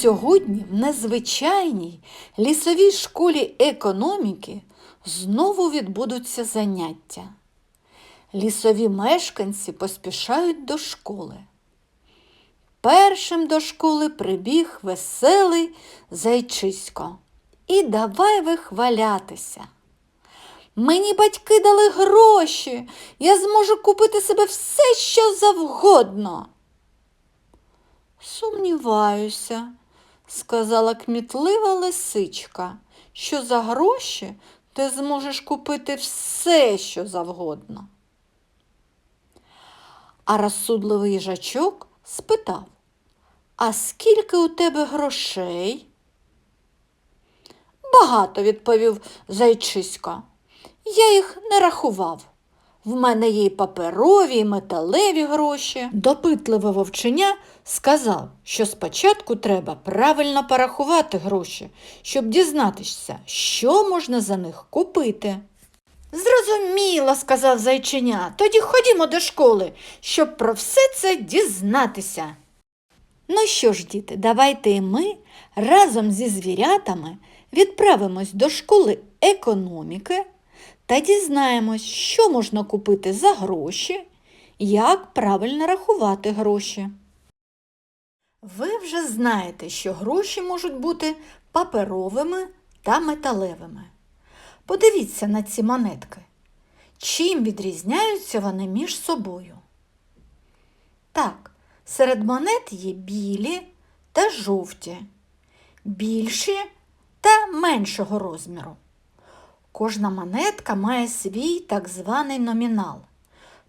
Сьогодні в незвичайній лісовій школі економіки знову відбудуться заняття. Лісові мешканці поспішають до школи. Першим до школи прибіг веселий зайчисько. І давай вихвалятися. Мені батьки дали гроші, я зможу купити себе все, що завгодно. Сумніваюся, сказала кмітлива лисичка, що за гроші ти зможеш купити все, що завгодно. А розсудливий їжачок спитав, а скільки у тебе грошей? Багато, відповів зайчисько. Я їх не рахував. В мене є і паперові, і металеві гроші. Допитливе вовченя сказав, що спочатку треба правильно порахувати гроші, щоб дізнатися, що можна за них купити. Зрозуміло, сказав зайчиня, тоді ходімо до школи, щоб про все це дізнатися. Ну що ж, діти, давайте і ми разом зі звірятами відправимось до школи економіки та дізнаємось, що можна купити за гроші, як правильно рахувати гроші. Ви вже знаєте, що гроші можуть бути паперовими та металевими. Подивіться на ці монетки. Чим відрізняються вони між собою? Так, серед монет є білі та жовті, більші та меншого розміру. Кожна монетка має свій так званий номінал,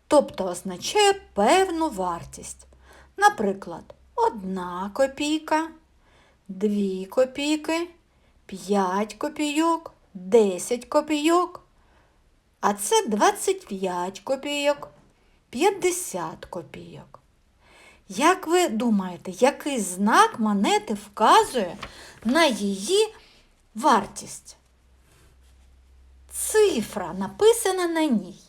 тобто означає певну вартість. Наприклад, одна копійка, дві копійки, п'ять копійок, 10 копійок, а це 25 копійок, 50 копійок. Як ви думаєте, який знак монети вказує на її вартість? Цифра написана на ній.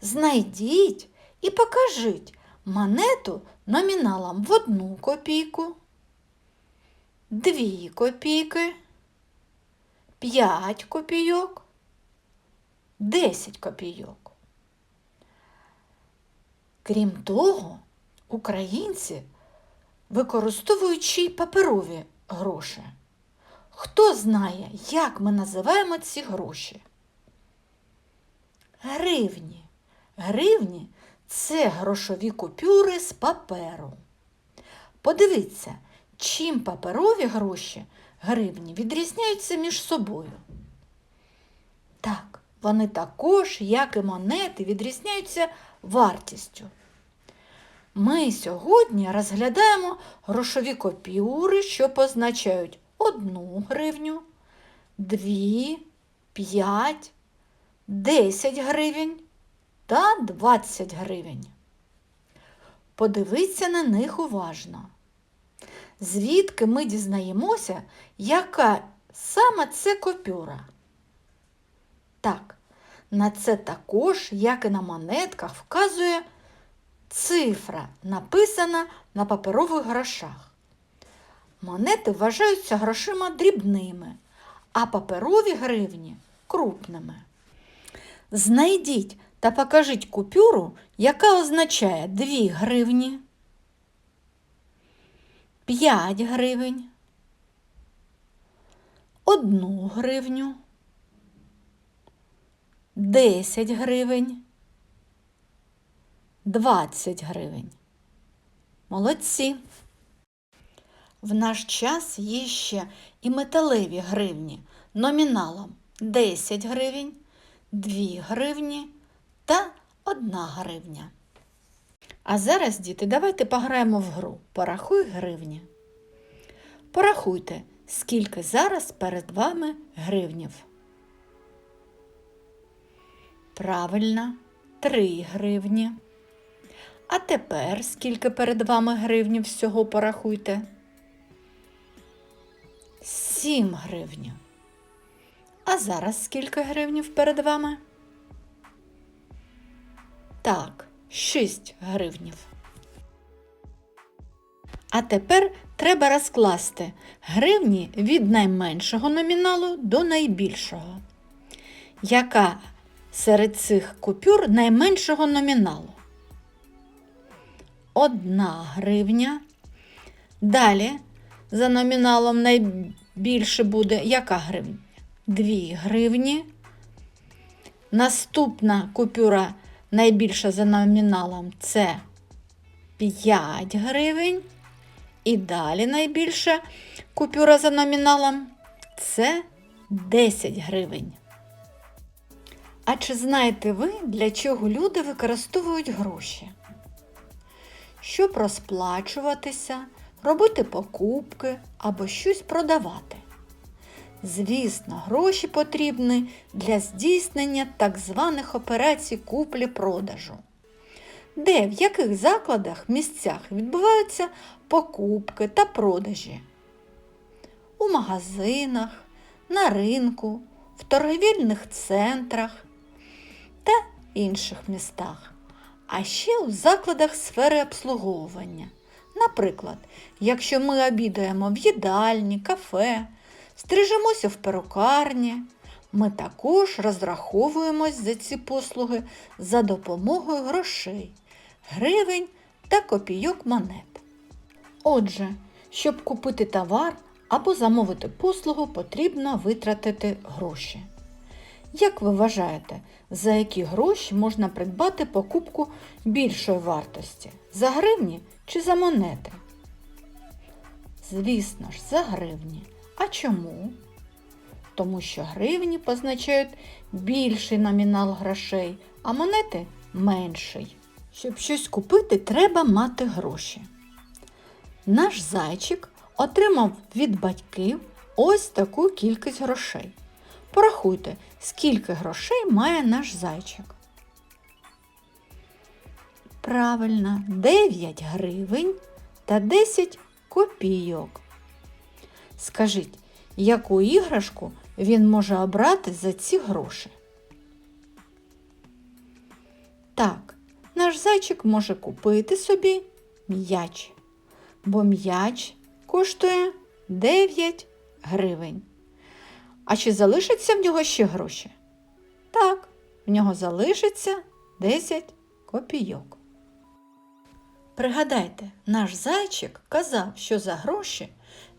Знайдіть і покажіть монету номіналом в одну копійку, дві копійки, п'ять копійок, десять копійок. Крім того, українці й паперові гроші. Хто знає, як ми називаємо ці гроші? Гривні. Гривні це грошові купюри з паперу. Подивіться, чим паперові гроші гривні відрізняються між собою. Так, вони також, як і монети, відрізняються вартістю. Ми сьогодні розглядаємо грошові купюри, що позначають одну гривню, дві, п'ять, десять гривень та 20 гривень. Подивіться на них уважно. Звідки ми дізнаємося, яка саме це купюра? Так, на це також, як і на монетках, вказує цифра, написана на паперових грошах. Монети вважаються грошима дрібними, а паперові гривні крупними. Знайдіть та покажіть купюру, яка означає 2 гривні, 5 гривень, 1 гривню, 10 гривень, 20 гривень. Молодці! В наш час є ще і металеві гривні номіналом 10 гривень, 2 гривні та 1 гривня. А зараз, діти, давайте пограємо в гру. Порахуй гривні. Порахуйте, скільки зараз перед вами гривнів. Правильно, 3 гривні. А тепер скільки перед вами гривнів всього порахуйте? 7 гривнів. А зараз скільки гривнів перед вами? Так, 6 гривнів. А тепер треба розкласти гривні від найменшого номіналу до найбільшого. Яка серед цих купюр найменшого номіналу? Одна гривня. Далі за номіналом найбільше буде яка гривня? Дві гривні. Наступна купюра найбільша за номіналом це 5 гривень. І далі найбільша купюра за номіналом це 10 гривень. А чи знаєте ви, для чого люди використовують гроші? Щоб розплачуватися, робити покупки або щось продавати. Звісно, гроші потрібні для здійснення так званих операцій куплі-продажу. Де, в яких закладах, місцях відбуваються покупки та продажі? У магазинах, на ринку, в торговельних центрах та інших містах, а ще у закладах сфери обслуговування. Наприклад, якщо ми обідаємо в їдальні, кафе, стрижемося в перукарні, ми також розраховуємось за ці послуги за допомогою грошей, гривень та копійок монет. Отже, щоб купити товар або замовити послугу, потрібно витратити гроші. Як ви вважаєте, за які гроші можна придбати покупку більшої вартості? За гривні чи за монети? Звісно ж, за гривні. А чому? Тому що гривні позначають більший номінал грошей, а монети менший. Щоб щось купити, треба мати гроші. Наш зайчик отримав від батьків ось таку кількість грошей. Порахуйте, скільки грошей має наш зайчик. Правильно, 9 гривень та 10 копійок. Скажіть, яку іграшку він може обрати за ці гроші? Так, наш зайчик може купити собі м'яч, бо м'яч коштує 9 гривень. А чи залишиться в нього ще гроші? Так, в нього залишиться 10 копійок. Пригадайте, наш зайчик казав, що за гроші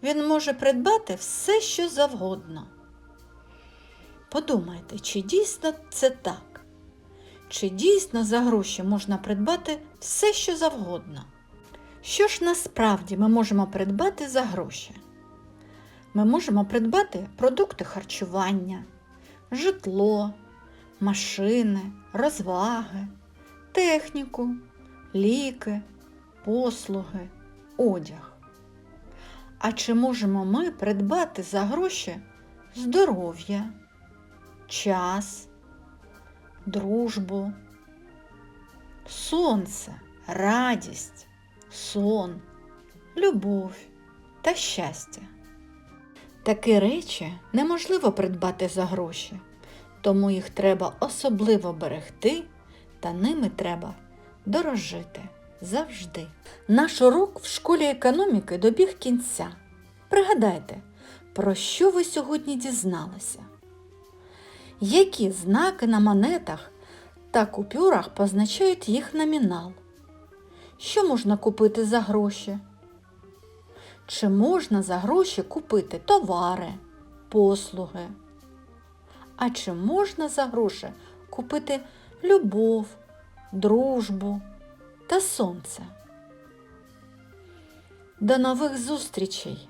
він може придбати все, що завгодно. Подумайте, чи дійсно це так? Чи дійсно за гроші можна придбати все, що завгодно? Що ж насправді ми можемо придбати за гроші? Ми можемо придбати продукти харчування, житло, машини, розваги, техніку, ліки, послуги, одяг. А чи можемо ми придбати за гроші здоров'я, час, дружбу, сонце, радість, сон, любов та щастя? Такі речі неможливо придбати за гроші, тому їх треба особливо берегти та ними треба дорожити завжди. Наш урок в школі економіки добіг кінця. Пригадайте, про що ви сьогодні дізналися? Які знаки на монетах та купюрах позначають їх номінал? Що можна купити за гроші? Чи можна за гроші купити товари, послуги? А чи можна за гроші купити любов, дружбу та сонце? До нових зустрічей!